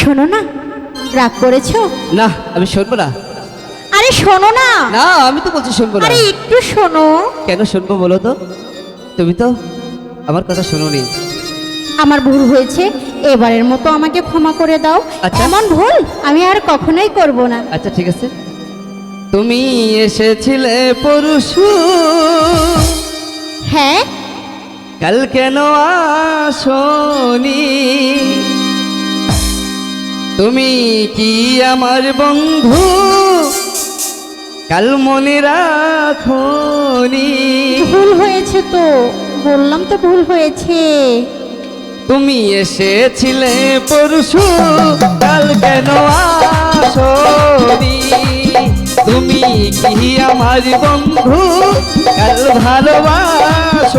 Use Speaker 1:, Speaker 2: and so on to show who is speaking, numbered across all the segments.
Speaker 1: শোনো না রাগ করেছ?
Speaker 2: না আমি শুনব না।
Speaker 1: আরে শোনো না।
Speaker 2: না আমি তো বলছি শুনব না।
Speaker 1: আরে একটু শোনো।
Speaker 2: কেন শুনব বলো তো? তুমি তো আমার কথা শোনোনি।
Speaker 1: আমার ভুল হয়েছে এবারের মতো আমাকে ক্ষমা করে দাও।
Speaker 2: আচ্ছা।
Speaker 1: এমন ভুল আমি আর কখনোই করব না।
Speaker 2: আচ্ছা ঠিক আছে। তুমি এসেছিলে পরশু।
Speaker 1: হ্যাঁ।
Speaker 2: কাল কেন আসনি? তুমি কি আমার বন্ধু? কাল মনে রাখনি
Speaker 1: ভুল হয়েছে তো বললাম তো ভুল হয়েছে।
Speaker 2: তুমি এসেছিলে পরশু কাল কেন আসনি তুমি কি আমার বন্ধু? কাল ভালোবাসনি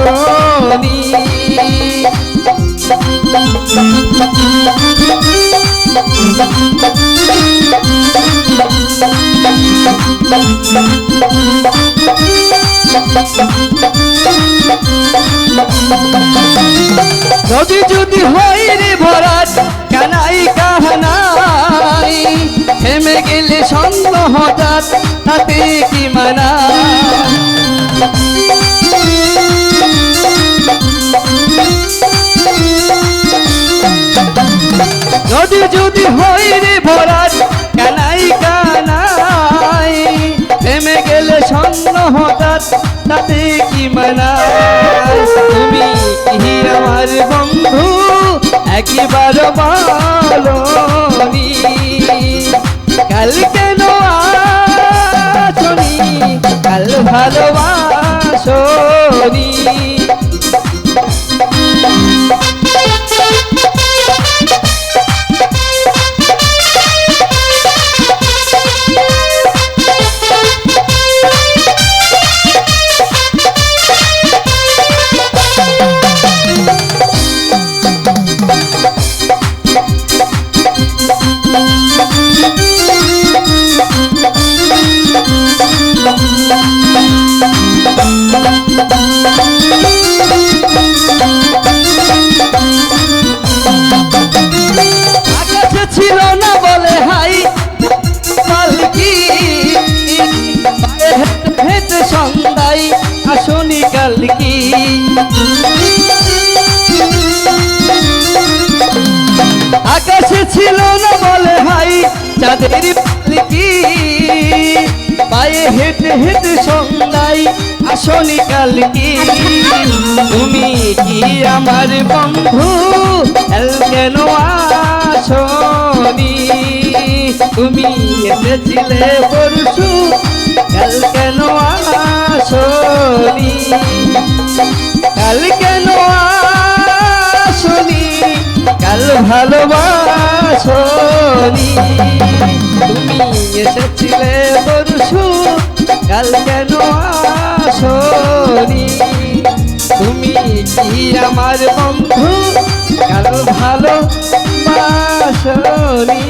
Speaker 2: নদী যদি হয় রে ভরাট, কানাই কাহানাই? থেমে গেলে ছন্দ হঠাৎ তাতে কি মানা? নদী যদি হয় আমার বন্ধু একবার বলনি কাল কেন আসনি? কাল ভালোবাসনি আকাশে ছিল না বলে হাই চাঁদের পালকি পায়ে হেঁটে হেঁটে সন্ধ্যায় আসনি কালকি। তুমি কি আমার বন্ধু? কেন আসনি? তুমি এসেছিলে পরশু কাল কেন আসনি? কাল কেন আসনি? কাল ভালোবাসনি তুমি এসেছিলে পরশু কাল কেন আসনি? তুমি কি আমার বন্ধু কাল ভালো বাসনি